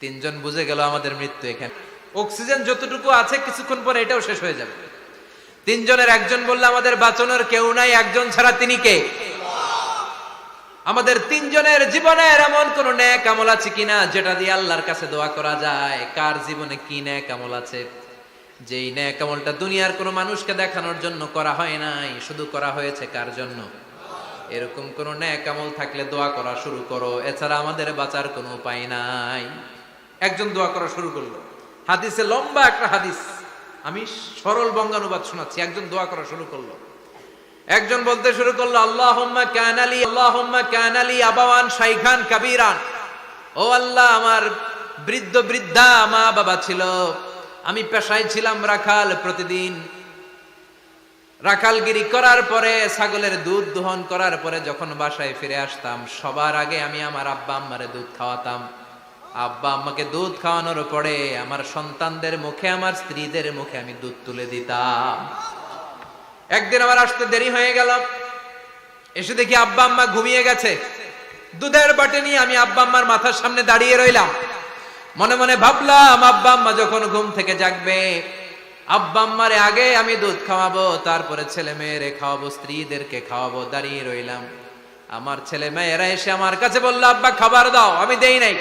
তিনজন বুঝে গেল আমাদের মৃত্যু এখানে। অক্সিজেন যতটুকু আছে কিছুক্ষণ পরে এটাও শেষ হয়ে যাবে। তিনজনের একজন বললে, আমাদের বাঁচানোর কেউ নাই, একজন ছাড়া তিনি কে? আমাদের তিনজনের জীবনের এমন কোন ন্যাক আমল আছে কিনা, যেটা দিয়ে আল্লাহর কাছে দোয়া করা যায়? কার জীবনে কি ন্যাক আমল আছে? যেই ন্যাক আমলটা দুনিয়ার কোনো মানুষকে দেখানোর জন্য করা হয় নাই, শুধু করা হয়েছে কার জন্য? এরকম কোন ন্যাক আমল থাকলে দোয়া করা শুরু করো। এছাড়া আমাদের বাঁচার কোনো উপায় নাই। একজন দোয়া করা শুরু করল। হাদিসে লম্বা একটা হাদিস। আমি সরল বঙ্গানুবাদ শোনাচ্ছি, একজন দোয়া করা শুরু করল। একজন বলতে শুরু করল, আল্লাহুম্মা কানালি আল্লাহুম্মা কানালি আবাওয়ান শাইখান কাবীরান। ও আল্লাহ, আমার বৃদ্ধ বৃদ্ধা, মা বাবা ছিল। আমি পেশায় ছিলাম রাখাল প্রতিদিন। রাখালগিরি করার পরে, ছাগলের দুধ দোহন করার পরে যখন বাসায় ফিরে আসতাম, সবার আগে আমি আমার আব্বা আম্মারে দুধ খাওয়াতাম। আব্বা আম্মাকে দুধ খাওয়ানোর পরে আমার সন্তানদের মুখে, আমার স্ত্রীদের মুখে আমি দুধ তুলে দিতাম। একদিন আমার আসতে দেরি হয়ে গেল। এসে দেখি আব্বা আম্মা ঘুমিয়ে গেছে। দুধের বাটে নিয়ে আমি আব্বা আম্মার মাথার সামনে দাঁড়িয়ে রইলাম। মনে মনে ভাবলাম, আব্বা আম্মা যখন ঘুম থেকে জাগবে, আব্বা আম্মারে আগে আমি দুধ খাওয়াবো, তারপরে ছেলে মেয়েরে খাওয়াবো, স্ত্রীদেরকে খাওয়াবো, দাঁড়িয়ে রইলাম। আমার ছেলে মেয়েরা এসে আমার কাছে বলল, আব্বা, খাবার দাও, আমি দেই নাই।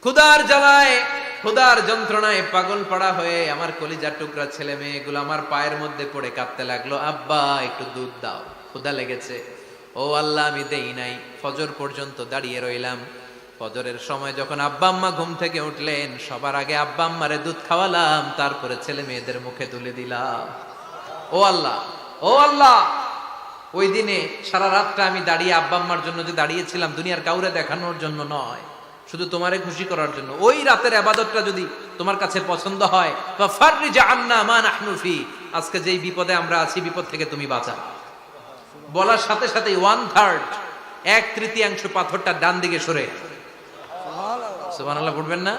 ক্ষুদার জ্বালায় ক্ষুদার যন্ত্রণায় পাগল পড়া হয়ে আমার কলিজার টুকরা ছেলে মেয়েগুলো আমার পায়ের মধ্যে পড়ে কাঁদতে লাগল, আব্বা, একটু দুধ দাও। ক্ষুদা লেগেছে। ও আল্লাহ, আমি দেই নাই। ফজর পর্যন্ত দাঁড়িয়ে রইলাম। ফজরের সময় যখন আব্বা আম্মা ঘুম থেকে উঠলেন, সবার আগে আব্বা আম্মারে দুধ খাওয়ালাম, তারপরে ছেলে মেয়েদের মুখে তুলে দিলাম। ও আল্লাহ ও আল্লাহ! ওই দিনে সারা রাতটা আমি দাঁড়িয়ে আব্বা আম্মার জন্য যে দাঁড়িয়েছিলাম, দুনিয়ার কাউরে দেখানোর জন্য নয়। শুধু তোমারে খুশি করার জন্য। ওই রাতের আবাদতটা যদি তোমার কাছে পছন্দ হয় বা আজকে যেই বিপদে আমরা আছি, বিপদ থেকে তুমি বাঁচা বলার সাথে সাথে ওয়ান থার্ড এক তৃতীয়াংশ পাথরটা ডান দিকে সরে। সুবহানাল্লাহ, পড়বেন না?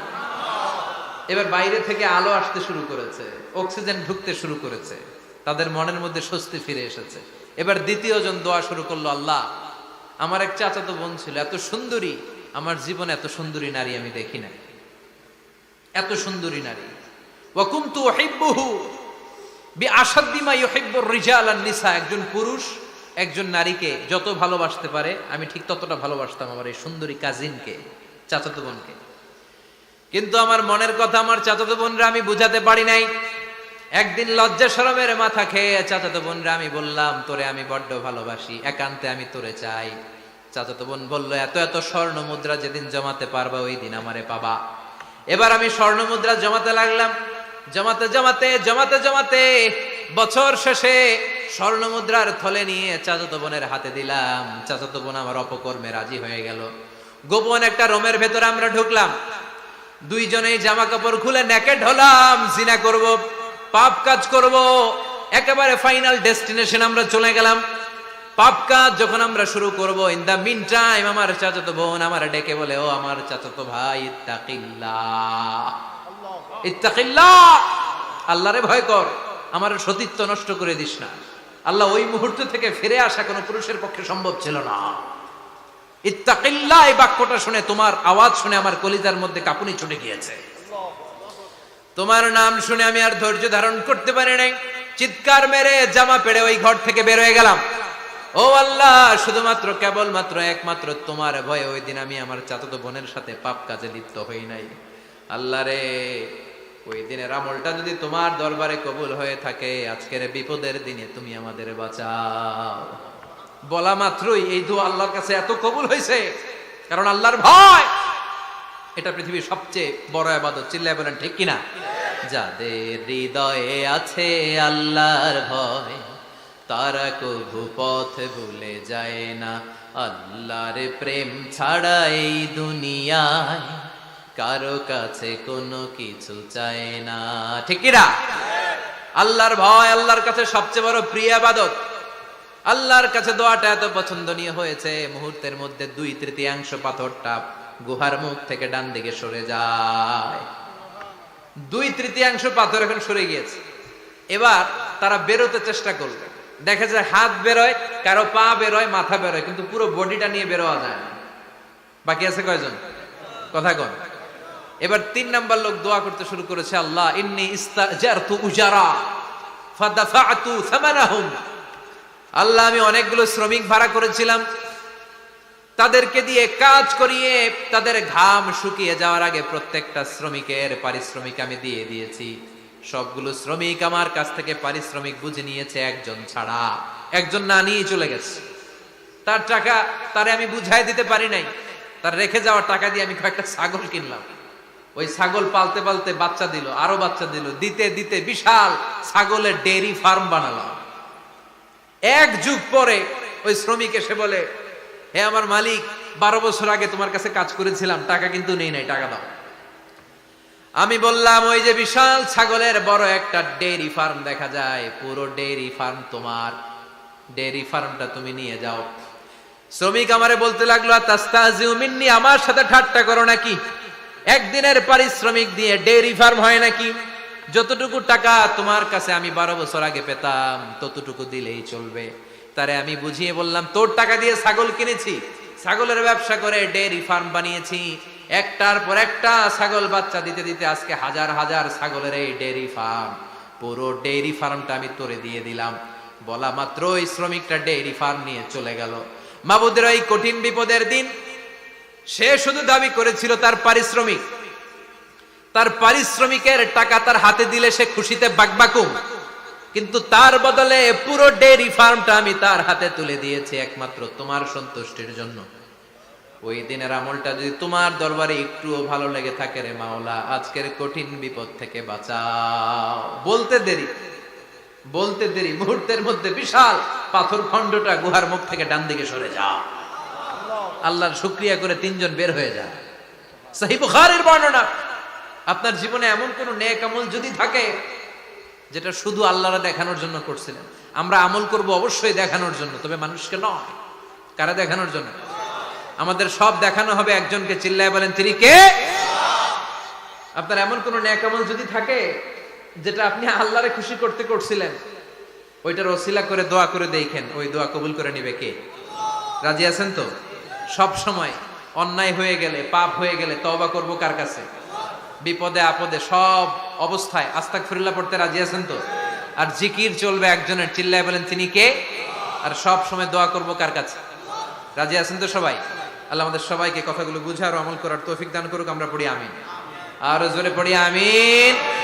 এবার বাইরে থেকে আলো আসতে শুরু করেছে, অক্সিজেন ঢুকতে শুরু করেছে, তাদের মনের মধ্যে স্বস্তি ফিরে এসেছে। এবার দ্বিতীয় জন দোয়া শুরু করল, আল্লাহ, আমার এক চাচাতো বোন ছিল, এত সুন্দরী আমার জীবনে এত সুন্দরী নারী আমি দেখি নাই। এত সুন্দরী নারী। ওয়াকুমতু উহিব্বুহু বিআশাদ্দিমা ইউহিব্বুর রিজাল আন নিসা। একজন পুরুষ, একজন নারীকে যত ভালোবাসতে পারে, আমি ঠিক ততটা ভালোবাসতাম আমার এই সুন্দরী কাজিনকে, চাচাতো বোনকে। কিন্তু আমার মনের কথা আমার চাচাতো বোনরা আমি বুঝাতে পারি নাই। একদিন লজ্জা শরমের মাথা খেয়ে চাচাতো বোনরা আমি বললাম, তোরে আমি বড্ড ভালোবাসি, একান্তে আমি তোরে চাই। চাচাতো বোন বলল, এত এত স্বর্ণ মুদ্রা যেদিন জমাতে পারবা, ওই দিন আমারে পাবা। এবার আমি স্বর্ণ মুদ্রা জমাতে লাগলাম। জমাতে জমাতে জমাতে জমাতে বছর শেষে স্বর্ণ মুদ্রার থলে নিয়ে চাচাতো বোনের হাতে দিলাম। চাচাতো বোন আমার অপকর্মে রাজি হয়ে গেল। গোপন একটা রোমের ভেতরে আমরা ঢুকলাম। দুইজনেই জামা কাপড় খুলে নেকেড হলাম। জিনা করব, পাপ কাজ করব, একেবারে ফাইনাল ডেস্টিনেশন আমরা চলে গেলাম। পাপ কাজ যখন আমরা শুরু করব ইন দা মিন টাইম আমার চাচাতো বোন আমার ডেকে বলে ও আমার চাচাতো ভাই ইত্তাকিল্লাহ। ইত্তাকিল্লাহ! আল্লাহরে ভয় কর আমার সতীত্ব নষ্ট করে দিস না। আল্লাহ ওই মুহূর্ত থেকে ফিরে আসা কোনো পুরুষের পক্ষে সম্ভব ছিল না। ইত্তাকিল্লাহ এই বাক্যটা শুনে তোমার আওয়াজ শুনে আমার কলিজার মধ্যে কাপুনি ছুটে গিয়েছে। তোমার নাম শুনে আমি আর ধৈর্য ধারণ করতে পারি নাই। চিৎকার মেরে জামা পেড়ে ওই ঘর থেকে বের হয়ে গেলাম। ও আল্লাহ, শুধুমাত্র কেবলমাত্র একমাত্র তোমার ভয়ে ওই দিন আমি আমার চাচাতো বোনের সাথে পাপ কাজে লিপ্ত হই নাই। আল্লাহ রে, ওই দিনের আমলটা যদি তোমার দরবারে কবুল হয়ে থাকে, আজকের বিপদের দিনে তুমি আমাদের বাঁচাও। বলা মাত্রই এই দু আল্লাহর কাছে এত কবুল হয়েছে, কারণ আল্লাহর ভয়। এটা পৃথিবীর সবচেয়ে বড় আবাদত, চিল্লায় বলেন, ঠিক কিনা? যাদের হৃদয়ে আছে আল্লাহর ভয় তারা কবু পথ ভুলে যায় না। আল্লাহর প্রেম ছাড়া এই দুনিয়ায় কারও কাছে কোনো কিছু চায় না। ঠিক কিনা? আল্লাহর ভয় আল্লাহর কাছে সবচেয়ে বড় প্রিয় আবাদত। আল্লাহর কাছে দোয়াটা এত পছন্দনীয় হয়েছে মুহূর্তের মধ্যে দুই তৃতীয়াংশ পাথরটা গুহার মুখ থেকে ডান দিকে সরে যায়। দুই তৃতীয়াংশ পাথর এখন সরে গিয়েছে। এবার তারা বেরোতে চেষ্টা করবে দেখা যায় হাত বেরোয়, কারও পা বেরোয়, মাথা বেরোয়, কিন্তু পুরো বডিটা নিয়ে বেরোয়া যায় না। বাকি আছে কয়জন? কথা কন। এবার তিন নাম্বার লোক দোয়া করতে শুরু করেছে, আল্লাহ, ইন্নি আল্লাহ, আমি অনেকগুলো শ্রমিক ভাড়া করেছিলাম। তাদেরকে দিয়ে কাজ করিয়ে তাদের ঘাম শুকিয়ে যাওয়ার আগে প্রত্যেকটা শ্রমিকের পারিশ্রমিক আমি দিয়ে দিয়েছি। সবগুলো শ্রমিক আমার কাছ থেকে পারিশ্রমিক বুঝে নিয়েছে, একজন ছাড়া। একজন না নিয়ে চলে গেছে। তার টাকা তারে আমি বুঝাই দিতে পারি নাই। তার রেখে যাওয়া টাকা দিয়ে আমি কয়েকটা ছাগল কিনলাম। ওই ছাগল পালতে পালতে বাচ্চা দিল, আরও বাচ্চা দিল। দিতে দিতে বিশাল ছাগলের ডেয়ারি ফার্ম বানালাম। এক যুগ পরে ওই শ্রমিক এসে বলে, হে আমার মালিক, বারো বছর আগে তোমার কাছে কাজ করেছিলাম, টাকা কিন্তু নেই নাই, টাকা দাও। আমি বললাম, ওই যে বিশাল ছাগলের বড় একটা ডেয়ারি ফার্ম দেখা যায়, পুরো ডেয়ারি ফার্ম তোমার। ডেয়ারি ফার্মটা তুমি নিয়ে যাও। শ্রমিক আমারে বলতে লাগল তাস্তাজিউ মিন্নি, আমার সাথে ঠাট্টা করো নাকি? একদিনের পারিশ্রমিক দিয়ে ডেয়ারি ফার্ম হয় নাকি? যতটুকু টাকা তোমার কাছে আমি বারো বছর আগে পেতাম, ততটুকু দিলেই চলবে। তারে আমি বুঝিয়ে বললাম, তোর টাকা দিয়ে ছাগল কিনেছি, ছাগলের ব্যবসা করে ডেয়ারি ফার্ম বানিয়েছি। একটার পর একটা ছাগল বাচ্চা দিতে দিতে আজকে হাজার হাজার ছাগলের এই ডেয়ারি ফার্ম। পুরো ডেয়ারি ফার্মটা আমি তোরে দিয়ে দিলাম। বলা মাত্র ওই শ্রমিকটা ডেয়ারি ফার্ম নিয়ে চলে গেল। মাবুদের এই কঠিন বিপদের দিন, সে শুধু দাবি করেছিল তার পারিশ্রমিক। তার পারিশ্রমিকের টাকা তার হাতে দিলে সে খুশিতে বাকবাকুম কিন্তু তার বদলে পুরো ডেয়ারি ফার্মটা আমি তার হাতে তুলে দিয়েছি একমাত্র তোমার সন্তুষ্টির জন্য। ওই দিনের আমলটা যদি তোমার দরবারে একটুও ভালো লেগে থাকে রে মাওলা, আজকের কঠিন বিপদ থেকে বাঁচাও। বলতে দেরি বলতে দেরি, মুহূর্তের মধ্যে বিশাল পাথর খণ্ডটা গুহার মুখ থেকে ডান দিকে সরে যাও। আল্লাহর শুক্রিয়া করে তিনজন বের হয়ে যায় সহি বুখারীর বর্ণনা, আপনার জীবনে এমন কোন নেক আমল যদি থাকে, যেটা শুধু আল্লাহরা দেখানোর জন্য করছিলেন। আমরা আমল করব অবশ্যই দেখানোর জন্য, তবে মানুষকে নয়, কারা দেখানোর জন্য? আমাদের সব দেখানো হবে, একজনকে চিল্লায় বলেন, তিনি কে? আপনার এমন কোন নেক আমল যদি থাকে, যেটা আপনি আল্লাহরে খুশি করতে করছিলেন, ওইটার ওসিলা করে, দোয়া করে দেখেন, ওই দোয়া কবুল করে নিবে কে? রাজি আছেন তো? সব সময় অন্যায় হয়ে গেলে, পাপ হয়ে গেলে তবা করব কার কাছে? বিপদে আপদে সব অবস্থায় আস্তাক ফিরুল্লাহ পড়তে রাজি আছেন তো? আর জিকির চলবে একজনের, চিল্লায় বলেন, তিনি কে? আর সব সময় দোয়া করব কার কাছে? রাজি আছেন তো সবাই? আল্লাহ আমাদের সবাইকে কথাগুলো বুঝার আমল করার তৌফিক দান করুক, আমরা পড়ি আমিন। আর জোরে পড়ি আমিন।